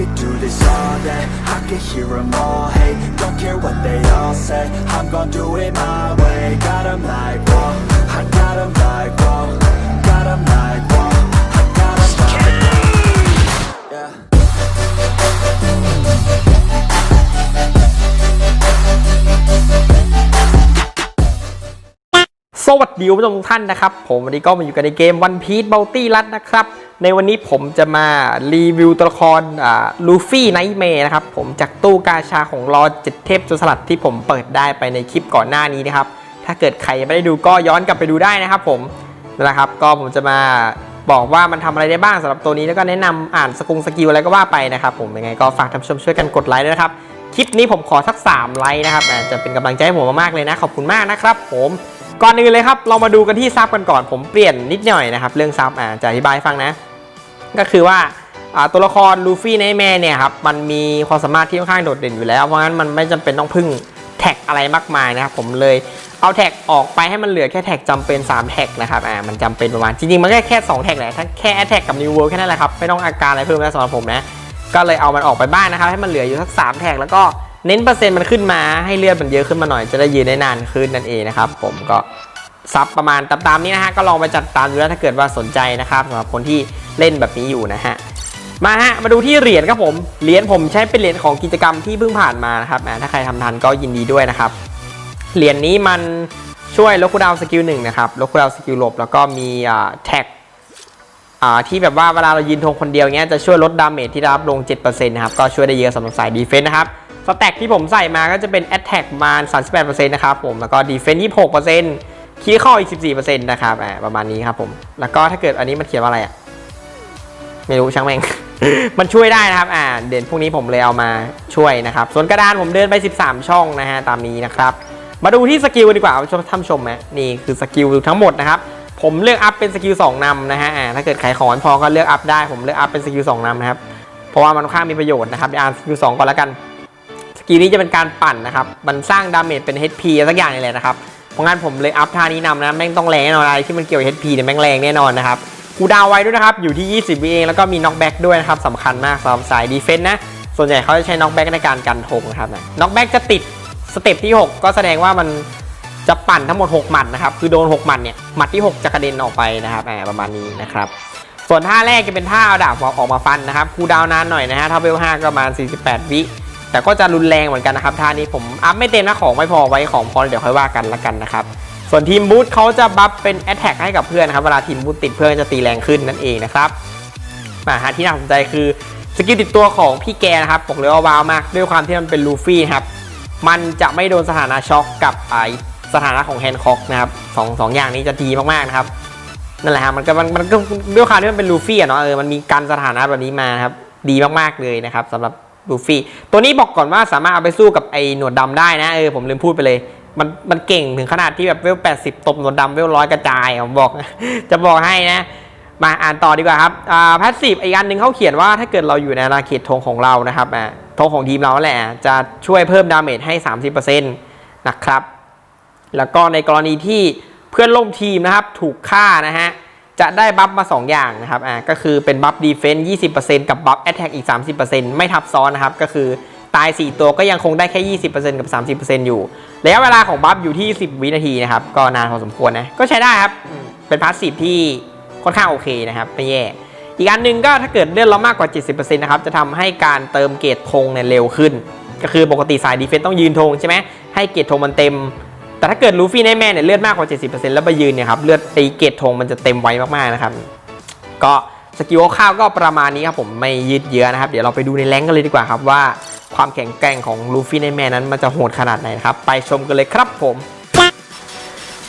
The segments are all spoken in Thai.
could do this all day I could hear them all hate Don't care what they all say I'm gonna do it my way Got them like, whoa I got them like, whoa Got 'em like, whoa I got 'em like, whoa Yeah สวัสดีคุณผู้ชมทุกท่านนะครับ ผมวันนี้ก็มาอยู่กันในเกม One Piece Bounty รัดนะครับ ในวันนี้ผมจะมารีวิวตัวละครอ่าลูฟี่ไนท์เมย์นะครับ ผมจากตู้กาชาของรอเจ็ดเทพจนสลัดที่ผมเปิดได้ไปในคลิปก่อนหน้านี้นะครับ ถ้าเกิดใครไม่ได้ดูก็ย้อนกลับไปดูได้นะครับผมนั่นแหละครับ ก็ผมจะมาบอกว่ามันทำอะไรได้บ้างสำหรับตัวนี้แล้วก็แนะนำอ่านสกุงสกิลอะไรก็ว่าไปนะครับ ผมยังไงก็ฝากท่านชมช่วยกันกดไลค์ด้วยนะครับ คลิปนี้ผมขอสัก 3 ไลค์นะครับจะเป็นกำลังใจให้ผมมากๆเลยนะขอบคุณมากนะครับ ผมก่อนอื่นเลยครับ เรามาดูกันที่ซับกันก่อนผมเปลี่ยนนิดหน่อยนะครับ เรื่องซับอ่าจะอธิบายฟังนะ ก็คือว่าตัวละครลูฟี่ในแม่เนี่ยครับมันมีความสามารถที่ค่อนข้างโดดเด่นอยู่แล้ว เพราะงั้นมันไม่จำเป็นต้องพึ่งแท็กอะไรมากมายนะครับผมเลยเอาแท็กออกไปให้มันเหลือแค่แท็กจำเป็น 3 แท็กนะครับอ่ามันจำเป็นประมาณจริงๆ มันแค่แค่2แท็กแหละทั้งแค่แท็กกับ New World แค่นั้นแหละครับไม่ต้องอาการอะไรเพิ่มแล้วสำหรับผมนะก็เลยเอามันออกไปบ้างนะครับให้มันเหลืออยู่สัก3แท็กแล้วก็เน้นเปอร์เซ็นต์มันขึ้นมาให้เลือดมันเยอะขึ้นมาหน่อยจะได้ยืนได้นานขึ้นนั่นเองนะครับผมก็ ซับประมาณตามๆนี้นะฮะก็ลองไปจัดตามดูแล้วถ้าเกิดว่าสนใจนะครับสำหรับคนที่เล่นแบบนี้อยู่นะฮะมาฮะมาดูที่เหรียญครับผมเหรียญผมใช้เป็นเหรียญของกิจกรรมที่เพิ่งผ่านมานะครับถ้าใครทำทันก็ยินดีด้วยนะครับเหรียญนี้มันช่วยลดคูดาวสกิลหนึ่งนะครับลดคูดาวสกิลหลบแล้วก็มีแท็กที่แบบว่าเวลาเรายืนธงคนเดียวเงี้ยจะช่วยลดดาเมจที่รับลง 7%นะครับก็ช่วยได้เยอะสำหรับสายดีเฟนต์นะครับสแต็กที่ผมใส่มาก็จะเป็น Attack ประมาณ38%นะครับผมแล้วก็ Defense 26% คีย์ข้ออีก 14%นะครับอ่าประมาณนี้ครับผม แล้วก็ถ้าเกิดอันนี้มันเขียนว่าอะไรอะ ไม่รู้ช่างแม่ง มันช่วยได้นะครับ อ่า เด่นพวกนี้ผมเลยเอามาช่วยนะครับ ส่วนกระดานผมเดินไป 13 ช่องนะฮะ ตามนี้นะครับ มาดูที่สกิลดีกว่าท่านผู้ชมนะนี่คือสกิลทั้งหมดนะครับ ผมเลือกอัพเป็นสกิล2นำนะฮะ อ่า ถ้าเกิดขายของพอก็เลือกอัพได้ ผมเลือกอัพเป็นสกิล2นำนะครับ เพราะว่ามันค่อนข้างมีประโยชน์นะครับเดี๋ยวอ่านสกิล2ก่อนแล้วกัน สกิลนี้จะเป็นการปั่นนะครับ มันสร้างดาเมจเป็น HP สักอย่างนี่แหละนะครับ ราะงั้นผมเลยอัพท่านี้นำนะแม่งต้องแรงแน่นอนอะไรที่มันเกี่ยวกับ HP เนี่ยแม่งแรงแน่นอนนะครับกูดาวไว้ด้วยนะครับ อยู่ที่ 20วิเองแล้วก็มีน็อกแบ็กด้วยนะครับสำคัญมากสำหรับสายดีเฟนต์นะ ส่วนใหญ่เขาจะใช้น็อกแบ็กในการกันธงนะครับน็อกแบ็กจะติดสเต็ปที่ 6 ก็แสดงว่ามันจะปั่นทั้งหมด 6 หมัดนะครับ คือโดน 6 หมัดเนี่ย หมัดที่ 6 จะกระเด็นออกไปนะครับประมาณนี้นะครับ ส่วนท่าแรกจะเป็นท่าเอาดาบออกมาฟันนะครับคูดาวน์นานหน่อยนะฮะถ้าเวล5ก็ประมาณ 48 วิ แต่ก็จะรุนแรงเหมือนกันนะครับท่านี้ผมอัพไม่เต็มนะของไม่พอไว้ของพอเดี๋ยวค่อยว่ากันละกันนะครับส่วนทีมบูทเขาจะบัฟเป็นแอตแทกให้กับเพื่อนนะครับเวลาทีมบูทติดเพื่อนจะตีแรงขึ้นนั่นเองนะครับมาหาที่น่าสนใจคือสกิลติดตัวของพี่แกนะครับบอกเลยว่าว้าวมาก ด้วยความที่มันเป็นลูฟี่ครับมันจะไม่โดนสถานะช็อกกับไอสถานะของแฮนด์คอกนะครับสองสองอย่างนี้จะดีมากๆนะครับนั่นแหละครับมันก็มันมันก็ด้วยความที่มันเป็นลูฟี่อะเนาะเออมันมีการสถานะแบบนี้มาครับดีมากๆเลยนะครับสำหรับ ลูฟี่ตัวนี้บอกก่อนว่าสามารถเอาไปสู้กับไอ้หนวดดำได้นะเออผมลืมพูดไปเลย มันมันเก่งถึงขนาดที่แบบเวล80ตบหนวดดำเวลร้อยกระจายผมบอก จะบอกให้นะ มาอ่านต่อดีกว่าครับอ่าพาสซีฟอีกอันหนึ่งเขาเขียนว่าถ้าเกิดเราอยู่ในอาณาเขตธงของเรานะครับอ่าธงของทีมเราแหละจะช่วยเพิ่มดาเมจให้ 30%นะครับ แล้วก็ในกรณีที่เพื่อนร่วมทีมนะครับถูกฆ่านะฮะ จะได้บัฟมา 2 อย่างนะครับอ่าก็คือเป็นบัฟดีเฟนซ์20%กับบัฟแอตแทกอีก30%ไม่ทับซ้อนนะครับ ก็คือตาย 4 ตัวก็ยังคงได้แค่ 20%กับ 30%อยู่ระยะเวลาของบัฟอยู่ที่ 10 วินาทีนะครับ ก็นานพอสมควรนะ ก็ใช้ได้ครับ เป็นพาสซีฟที่ค่อนข้างโอเคนะครับ ไม่แย่ อีกอันหนึ่งก็ถ้าเกิดเลื่อนเรามากกว่า 70%นะครับ จะทำให้การเติมเกรดธงเนี่ยเร็วขึ้น ก็คือปกติสายดีเฟนซ์ต้องยืนธงใช่ไหมให้เกรดธงมันเต็ม แต่ถ้าเกิดลูฟี่ในแม่เนี่ยเลือดมากกว่า 70%แล้วไปยืนเนี่ยครับเลือดไอเกตธงมันจะเต็มไวมากๆนะครับก็สกิลคร่าวก็ประมาณนี้ครับผมไม่ยืดเยื้อนะครับ เดี๋ยวเราไปดูในแรงกันเลยดีกว่าครับว่าความแข็งแกร่งของลูฟี่ในแม่นั้นมันจะโหดขนาดไหนนะครับ ไปชมกันเลยครับผม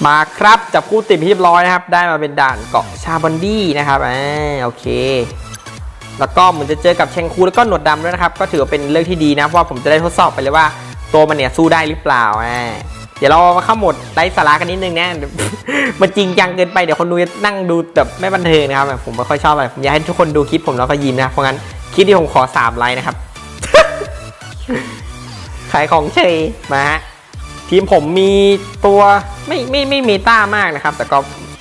มาครับจับคู่ติดเรียบร้อยนะครับ ได้มาเป็นด่านเกาะชาบันดี้นะครับอ่าโอเค แล้วก็เหมือนจะเจอกับเชงคูแล้วก็หนวดดำด้วยนะครับ ก็ถือว่าเป็นเรื่องที่ดีนะเพราะผมจะได้ทดสอบไปเลยว่าตัวมันเนี่ยสู้ได้หรือเปล่าอ่า เดี๋ยวเรามาเข้าหมดไร้สาระกันนิดนึงนะเดี๋ยมันจริงจังเกินไปเดี๋ยวคนดูจะนั่งดูแบบไม่บันเทิงนะครับผมไม่ค่อยชอบอะไรผมอยากให้ทุกคนดูคลิปผมแล้วก็ยิ้มนะเพราะงั้นคลิปที่ผมขอ3ไลค์นะครับขายของเฉยมาฮะทีมผมมีตัวไม่ไม่ไม่มีต้ามากนะครับ แต่ก็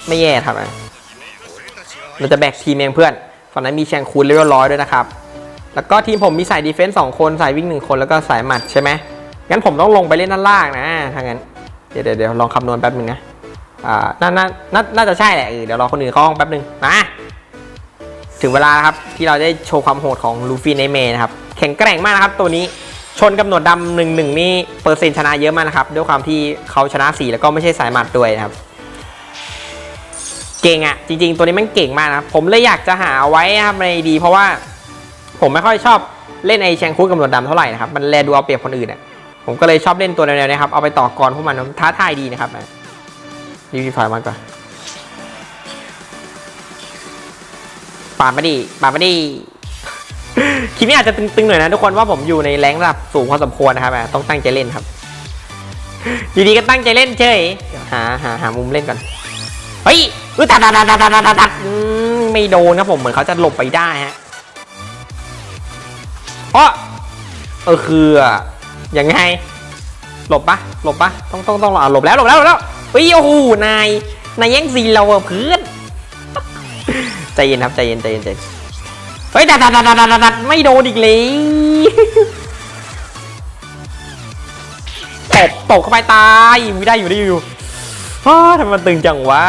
ไม่แย่ครับอะเราจะแบกทีมเองเพื่อนฝั่งนั้นมีแชงคูนเลเวลร้อยด้วยนะครับ แล้วก็ทีมผมมีสายดีเฟนส์สองคนสายวิ่งหนึ่งคนแล้วก็สายหมัดใช่ไหมงั้นผมต้องลงไปเล่นด้านล่างนะถ้างั้น เดี๋ยวเดี๋ยวลองคำนวณแป๊บนึงนะอ่าน่าน่าน่าน่าจะใช่แหละเดี๋ยวรอคนอื่นเข้าห้องแป๊บนึงมาถึงเวลาครับที่เราได้โชว์ความโหดของลูฟี่ในเมนะครับแข็งแกร่งมากนะครับตัวนี้ชนกับหนวดดำหนึ่งหนึ่งนี่เปอร์เซ็นต์ชนะเยอะมากนะครับด้วยความที่เขาชนะสีแล้วก็ไม่ใช่สายหมัดด้วยนะครับเก่งอะ่ะจริง ๆ ตัวนี้มันเก่งมากนะผมเลยอยากจะหาไว้นะครับในดี เพราะว่าผมไม่ค่อยชอบเล่นไอแชงคูดกับหนวดดำเท่าไหร่นะครับมันแลดูเอาเปรียบคนอื่นอะ่ะ ผมก็เลยชอบเล่นตัวแนวๆนี้ครับ เอาไปต่อกรพวกมันท้าทายดีนะครับรีวิวไฟมันก่อนปาดมาดิปาดมาดิคลิปนี้อาจจะตึงๆหน่อยนะทุกคนว่าผมอยู่ในแรงระดับสูงพอสมควรนะครับต้องตั้งใจเล่นครับดีๆก็ตั้งใจเล่นเฉยเดี๋ยหาหาหามุมเล่นก่อนเฮ้ยอุ้ยตัดตัดตัดตัดตัดตัดไม่โดนครับผมเหมือนเขาจะหลบไปได้ฮะอ๋อเออคืออะ ยังไง หลบปะหลบปะต้องต้องต้องรอหลบแล้วหลบแล้วหลบแล้วเฮ้ยโอ้โหนายนายแย่งซีนเราอะเพื่อนใจเย็นครับใจเย็นใจเย็นใจเฮ้ยตัดตัดตัดตัดดัดไม่โดนอีกเลยตบตบเข้าไปตายไม่ได้อยู่ได้อยู่อ้าวทำไมมันตึงจังวะ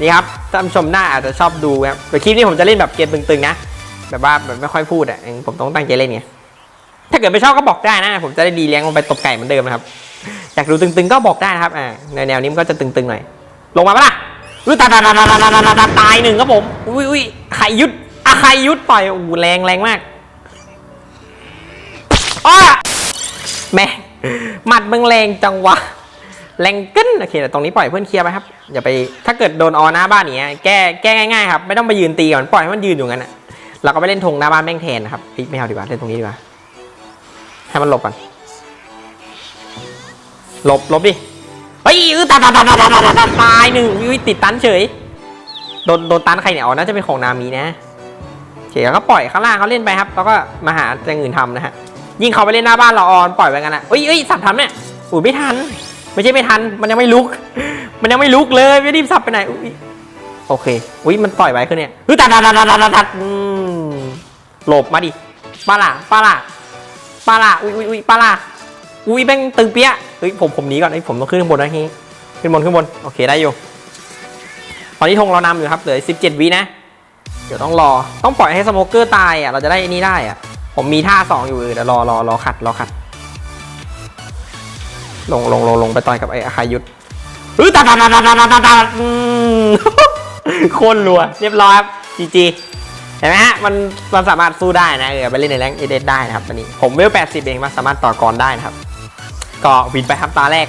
นี่ครับท่านชมหน้าอาจจะชอบดูครับแต่คลิปนี้ผมจะเล่นแบบเกมตึงๆนะแบบว่าแบบไม่ค่อยพูดอะผมต้องตั้งใจเล่นไง ถ้าเกิดไม่ชอบก็บอกได้นะ ผมจะได้ดีเลี้ยงลงไปตบไก่เหมือนเดิมนะครับอยากดูตึงๆก็บอกได้นะครับอ่าแนวนี้มันก็จะตึงๆหน่อย ลงมาปะล่ะอุ้ยตายตายตายตายหนึ่งครับผมอุ้ยอุ้ยไข่ยุดอะไข่ยุดปล่อยโอ้แรงแรงมากอ้าแม่หมัดมึงแรงจังวะแรงกึ้นโอเคแต่ตรงนี้ปล่อยเพื่อนเคลียร์ไปครับอย่าไปถ้าเกิดโดนออหน้าบ้านเนี้ยแก้แก้ง่ายๆครับไม่ต้องไปยืนตีก่อนปล่อยให้มันยืนอยู่งั้นอะเราก็ไปเล่นธงหน้าบ้านแม่งแทนนะครับไม่เอาดีกว่าเล่นตรงนี้ดีกว่า ให้มันหลบก่อนหลบหลบดิเฮ้ยอื้อตายตาตาตาตาตาตาตายหนึ่งอุ้ยติดตันเฉยโดนโดนตันใครเนี่ยอ๋อน่าจะเป็นของนามีนะเคแล้วก็ปล่อยข้างล่างเขาเล่นไปครับแล้วก็มาหาอย่างอื่นทำนะฮะยิ่งเขาไปเล่นหน้าบ้านเราออนปล่อยไปกันนะเอ้ยเอ้ยสับทำเนี่ยอุ้ยไม่ทัน ไม่ใช่ไม่ทัน มันยังไม่ลุก มันยังไม่ลุกเลยไม่รีบสับไปไหนอุ๊ยโอเคอุ้ยมันปล่อยไว้คือเนี่ยเฮ้ยตัดตัดตัดตัดตัดตัดอืมหลบมาดิปลาล่ะปลาล่ะ ปลาอุ้ยอุ้ยอุยปลาอุ้ยแม่งตึงเปี้ยเฮ้ยผมผมหนีก่อนไอ้ผมต้องขึ้นข้างบนนะฮีขึ้นบนขึ้นบนโอเคได้อยู่ ตอนนี้ธงเรานำอยู่ครับเหลือ 17วินะ เดี๋ยวต้องรอต้องปล่อยให้สโมเกอร์ตายอะเราจะได้อันนี้ได้อะผมมีท่าสองอยู่เดี๋ยวรอรอรอขัดรอขัด ลงลงลงลงไปต่อยกับไอ้อาคายุทธเฮ้ยตาตาตาตาตาตาตาโคตนรัวเรียบร้อยครับจีจี เห็นไหมฮะมันมันสามารถสู้ได้นะเออไปเล่นในแรงเอเดได้นะครับตอนนี้ผมเวล80 เองมันสามารถต่อกรได้นะครับก็วินไปครับตาแรก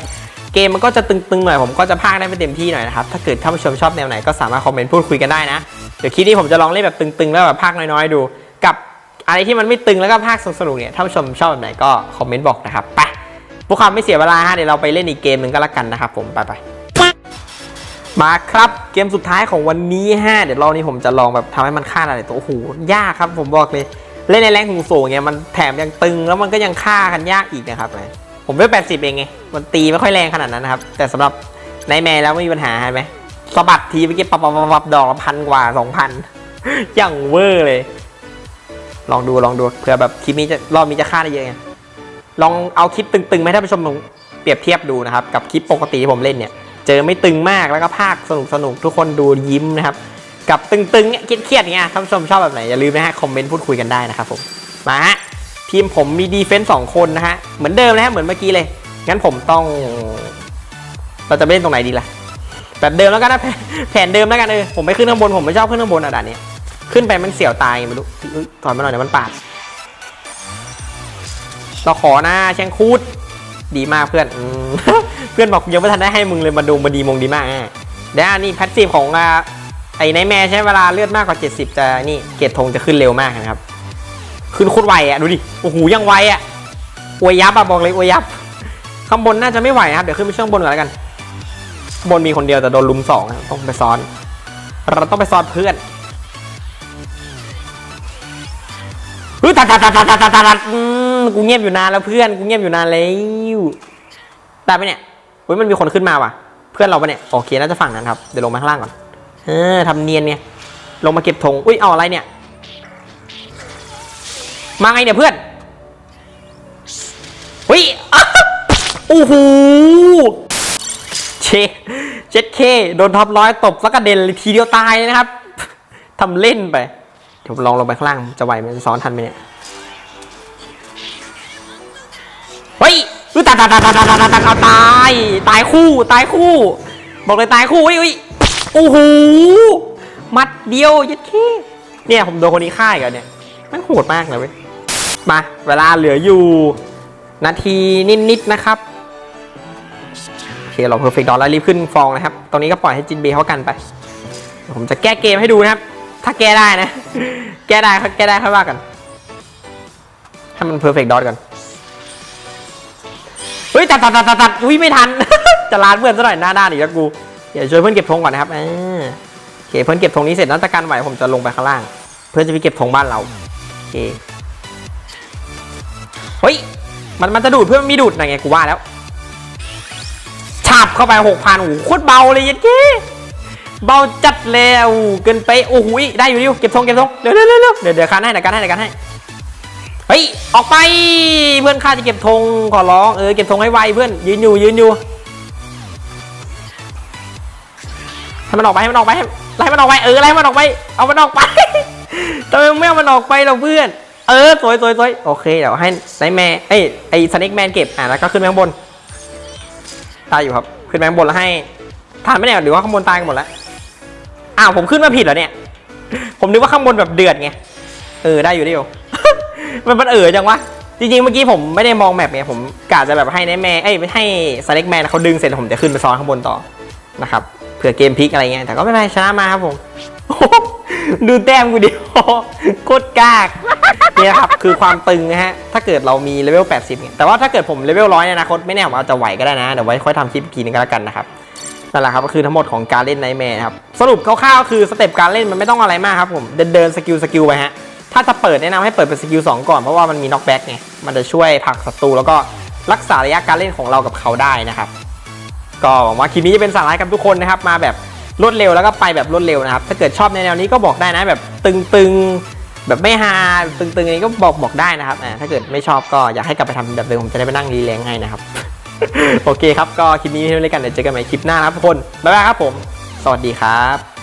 เกมมันก็จะตึงๆหน่อยผมก็จะพากได้ไม่เต็มที่หน่อยนะครับถ้าเกิดท่านผู้ชมชอบแนวไหนก็สามารถคอมเมนต์พูดคุยกันได้นะเดี๋ยวคลิปนี้ผมจะลองเล่นแบบตึงๆ แล้วแบบพากน้อยๆดู กับอะไรที่มันไม่ตึงแล้วก็พากสนุกๆเนี่ยท่านผู้ชมชอบแบบไหนก็คอมเมนต์บอกนะครับไปพวกความไม่เสียเวลาฮะเดี๋ยวเราไปเล่นอีกเกมหนึ่งก็แล้วกันนะครับผมไปไป มาครับเกมสุดท้ายของวันนี้ฮะเดี๋ยวรอบนี้ผมจะลองแบบทำให้มันฆ่าอะไรตัวโอ้โหยากครับ ผมบอกเลยเล่นในแรงสูงสูงเนี่ยมันแถมยังตึงแล้วมันก็ยังฆ่ากันยากอีกนะครับผมเล่นแปดสิบเองไงมันตีไม่ค่อยแรงขนาดนั้นนะครับ แต่สำหรับในแมนแล้วไม่มีปัญหาเห็นไหมสะบัดทีเมื่อกี้ปับปับปับดอกละพันกว่าสองพันอย่างเวอร์เลย ลองดูลองดูเผื่อแบบคลิปนี้จะรอบนี้จะฆ่าได้เยอะไงลองเอาคลิปตึงๆไหมท่านผู้ชมลองเปรียบเทียบดูนะครับกับคลิปปกติที่ผมเล่นเนี่ย เจอไม่ตึงมากแล้วก็ภาคสนุกสนุกทุกคนดูยิ้มนะครับ กับตึงๆเนี่ยเครียดๆเนี่ยท่านผู้ชมชอบแบบไหน อย่าลืมนะฮะคอมเมนต์พูดคุยกันได้นะครับผมมาฮะทีมผมมีดีเฟนส์สองคนนะฮะเหมือนเดิมนะฮะเหมือนเมื่อกี้เลย งั้นผมต้อง เราจะเล่นตรงไหนดีล่ะแบบเดิมแล้วกันนะแผนแผนเดิมแล้วกันเออผมไปขึ้นข้างบนผมไม่ชอบขึ้นข้างบนอะด่านเนี้ยขึ้นไปมันเสียวตายไม่รู้ถอยมาหน่อยเดี๋ยวมันปาดเราขอนะแชงคูด ดีมากเพื่อนเพื่อนบอกยังไม่ทันได้ให้มึงเลยมาดูมาดีมงดีมากอะเดี๋ยวนนี้แพทซีฟของไอ้ไนแมร์ใช้เวลาเลือดมากกว่า 70 จะนี่เกรดธงจะขึ้นเร็วมากนะครับ ขึ้นโคตรไวอะดูดิโอ้โหยังไวอะอวยยับอะบอกเลยอวยยับข้างบนน่าจะไม่ไหวนะครับ เดี๋ยวขึ้นไปช่วงบนก่อนแล้วกัน บนมีคนเดียวแต่โดนลุมสองต้องไปซ้อน เราต้องไปซ้อนเพื่อน เฮ้ยตัดตัดตัดตัดตัดตัดกูเงียบอยู่นานแล้วเพื่อนกูเงียบอยู่นานแล้วได้ไหมเนี่ยเฮ้ยมันมีคนขึ้นมาว่ะ เพื่อนเราปะเนี่ยโอเคน่าจะฝั่งนั้นครับเดี๋ยวลงมาข้างล่างก่อนเออทำเนียนเนี่ยลงมาเก็บธงอุ้ยเอาอะไรเนี่ย มาไงเนี่ยเพื่อนเฮ้ยโอ้โหเชเจ็ดเคโดนท็อปร้อยตบสักกระเด็นเลยทีเดียวตายเลยนะครับทำเล่นไป เดี๋ยวลองลงไปข้างล่างจะไหวไหมซ้อนทันไหมเนี่ยเฮ้ยอุ๊ยตายตายตายตายตายตายตายเอาตายตายคู่ตายคู่ บอกเลยตายคู่อุ้ยอุ้ยโอ้โหมัดเดียวยัดแค่เนี่ยผมโดนคนนี้ฆ่าอีกันเนี่ยมันโหดมากเลยเว้ยมาเวลาเหลืออยู่ นาทีนิดๆนะครับโอเคเราเพอร์เฟกต์ดอลแล้วรีบขึ้นฟองนะครับตรงนี้ก็ปล่อยให้จินเบย์เขากันไป ผมจะแก้เกมให้ดูนะครับ ถ้าแก้ได้นะ แก้ได้เขาแก้ได้ค่อยว่ากันให้มันเพอร์เฟกต์ดอทก่อนเฮ้ยตัดตัดตัดตัดอุ้ยไม่ทัน จะลานเพื่อนซะหน่อยหน้าด้านอีกแล้วกูเดี๋ยวช่วยเพื่อนเก็บธงก่อนนะครับอ่าโอเคเพื่อนเก็บธงนี้เสร็จนักการไหวผมจะลงไปข้างล่าง เพื่อนจะไปเก็บธงบ้านเราโอเคเฮ้ยมันมันจะดูดเพื่อนมีดูดไหนไงกูว่าแล้วฉาบเข้าไปหกพันโอ้โหโคตรเบาเลยยันเก้ เบาจัดแล้วเกินไปโอ้โหได้อยู่ดิวเก็บธงเก็บธงเร็วเร็วเร็วเร็วเดี๋ยวเดี๋ยวคันให้เดี๋ยวคันให้เดี๋ยวคันให้เฮ้ยออกไปเพื่อนข้าจะเก็บธงขอร้องเออเก็บธงให้ไวเพื่อนยืนอยู่ยืนอยู่ให้มันออกไปให้มันออกไปให้ไล่มันออกไปเออไล่มันออกไปเอามันออกไปทำไมไม่เอามันออกไปเราเพื่อน เออสวยสวยสวยโอเคเดี๋ยวให้ไนแมนเอ้ยไอสเน็กแมนเก็บอะแล้วก็ขึ้นไปข้างบนตายอยู่ครับขึ้นไปข้างบนแล้วให้ทานไม่ได้หรือว่าข้างบนตายกันหมดแล้ว อ้าวผมขึ้นมาผิดเหรอเนี่ย ผมนึกว่าข้างบนแบบเดือดไง เออได้อยู่ดิโอมันมันเออจังวะ จริงๆเมื่อกี้ผมไม่ได้มองแมปไงผมกะจะแบบให้ไนแมนเอ้ยไม่ให้สเล็กแมนเขาดึงเสร็จแล้วผมจะขึ้นไปซ้อนข้างบนต่อนะครับเผื่อเกมพลิกอะไรเงี้ยแต่ก็ไม่เป็นไรชนะมาครับผม ดูแต้มกูดิโคตรกากเนี่ยครับคือความตึงนะฮะถ้าเกิดเรามีเลเวล 80เนี่ยแต่ว่าถ้าเกิดผมเลเวลร้อยในอนาคตไม่แน่ผมอาจจะไหวก็ได้นะ เดี๋ยวไว้ค่อยทำคลิปอีกทีนึงก็แล้วกันนะครับ นั่นแหละครับก็คือทั้งหมดของการเล่นไนแมร์ครับสรุปคร่าวๆคือสเต็ปการเล่นมันไม่ต้องอะไรมากครับผมเดินเดินสกิลสกิลไปฮะถ้าจะเปิดแนะนำให้เปิดเป็นสกิล2ก่อนเพราะว่ามันมีน็อกแบ็กไงมันจะช่วยผลักศัตรูแล้วก็รักษาระยะการเล่นของเรากับเขาได้นะครับก็หวังว่าคลิปนี้จะเป็นสาระให้กับทุกคนนะครับมาแบบรวดเร็วแล้วก็ไปแบบรวดเร็วนะครับถ้าเกิดชอบในแนวนี้ก็บอกได้นะแบบตึงๆแบบไม่ฮาตึงๆอย่างนี้ก็บอกบอกได้นะครับถ้าเกิดไม่ชอบก็อยากให้กลับไปทำแบบเดิมผมจะได้ไปนั่งรีแลงให้นะครับ โอเคครับ ก็คลิปนี้เท่านี้กันเดี๋ยวเจอกันใหม่คลิปหน้านะครับทุกคน บ๊ายบายครับผม สวัสดีครับ